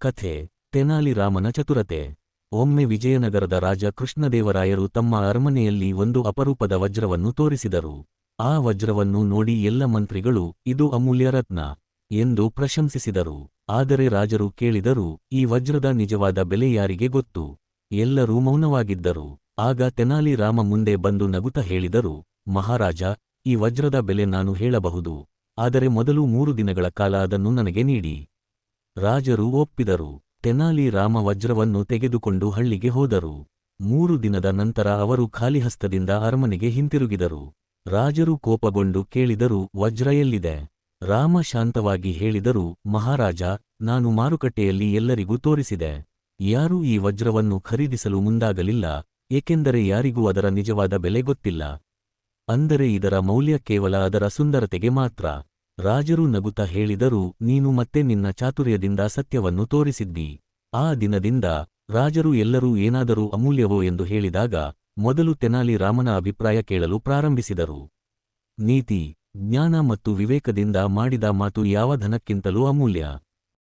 ಕಥೆ, ತೆನಾಲಿರಾಮನ ಚತುರತೆ. ಒಮ್ಮೆ ವಿಜಯನಗರದ ರಾಜ ಕೃಷ್ಣದೇವರಾಯರು ತಮ್ಮ ಅರಮನೆಯಲ್ಲಿ ಒಂದು ಅಪರೂಪದ ವಜ್ರವನ್ನು ತೋರಿಸಿದರು. ಆ ವಜ್ರವನ್ನು ನೋಡಿ ಎಲ್ಲ ಮಂತ್ರಿಗಳು, ಇದು ಅಮೂಲ್ಯ ರತ್ನ ಎಂದು ಪ್ರಶಂಸಿಸಿದರು. ಆದರೆ ರಾಜರು ಕೇಳಿದರು, ಈ ವಜ್ರದ ನಿಜವಾದ ಬೆಲೆ ಯಾರಿಗೆ ಗೊತ್ತು? ಎಲ್ಲರೂ ಮೌನವಾಗಿದ್ದರು. ಆಗ ತೆನಾಲಿರಾಮ ಮುಂದೆ ಬಂದು ನಗುತ ಹೇಳಿದರು, ಮಹಾರಾಜ, ಈ ವಜ್ರದ ಬೆಲೆ ನಾನು ಹೇಳಬಹುದು. ಆದರೆ ಮೊದಲು ಮೂರು ದಿನಗಳ ಕಾಲ ಅದನ್ನು ನನಗೆ ನೀಡಿ. ರಾಜರು ಒಪ್ಪಿದರು. ತೆನಾಲಿ ರಾಮ ವಜ್ರವನ್ನು ತೆಗೆದುಕೊಂಡು ಹಳ್ಳಿಗೆ ಹೋದರು. ಮೂರು ದಿನದ ನಂತರ ಅವರು ಖಾಲಿ ಹಸ್ತದಿಂದ ಅರಮನೆಗೆ ಹಿಂತಿರುಗಿದರು. ರಾಜರು ಕೋಪಗೊಂಡು ಕೇಳಿದರು, ವಜ್ರ ಎಲ್ಲಿದೆ? ರಾಮ ಶಾಂತವಾಗಿ ಹೇಳಿದರು, ಮಹಾರಾಜ, ನಾನು ಮಾರುಕಟ್ಟೆಯಲ್ಲಿ ಎಲ್ಲರಿಗೂ ತೋರಿಸಿದೆ. ಯಾರೂ ಈ ವಜ್ರವನ್ನು ಖರೀದಿಸಲು ಮುಂದಾಗಲಿಲ್ಲ, ಏಕೆಂದರೆ ಯಾರಿಗೂ ಅದರ ನಿಜವಾದ ಬೆಲೆ ಗೊತ್ತಿಲ್ಲ. ಅಂದರೆ ಇದರ ಮೌಲ್ಯ ಕೇವಲ ಅದರ ಸುಂದರತೆಗೆ ಮಾತ್ರ. ರಾಜರು ನಗುತ್ತ ಹೇಳಿದರು ನೀನು ಮತ್ತೆ ನಿನ್ನ ಚಾತುರ್ಯದಿಂದ ಸತ್ಯವನ್ನು ತೋರಿಸಿದ್ದಿ. ಆ ದಿನದಿಂದ ರಾಜರು ಎಲ್ಲರೂ ಏನಾದರೂ ಅಮೂಲ್ಯವೋ ಎಂದು ಹೇಳಿದಾಗ ಮೊದಲು ತೆನಾಲಿ ರಾಮನ ಅಭಿಪ್ರಾಯ ಕೇಳಲು ಪ್ರಾರಂಭಿಸಿದರು. ನೀತಿ, ಜ್ಞಾನ ಮತ್ತು ವಿವೇಕದಿಂದ ಮಾಡಿದ ಮಾತು ಯಾವ ಧನಕ್ಕಿಂತಲೂ ಅಮೂಲ್ಯ.